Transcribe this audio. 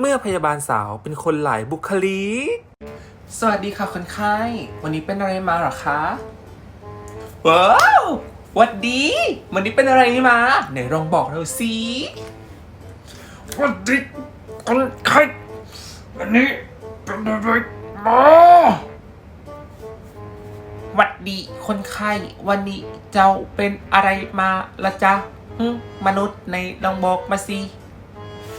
เมื่อพยาบาลสาวเป็นคนหลายบุคลีสวัสดีค่ะคนไข้ วันนี้เป็นอะไรมาหรอคะ ว้าววัดดี วันนี้เป็นอะไรมาไหนลองบอกเราสิวัดดีคนไข้วันนี้เป็นอะไรมาวัดดีคนไข้วันนี้เจ้าเป็นอะไรมาละจ๊ะมนุษย์ในลองบอกมาสิ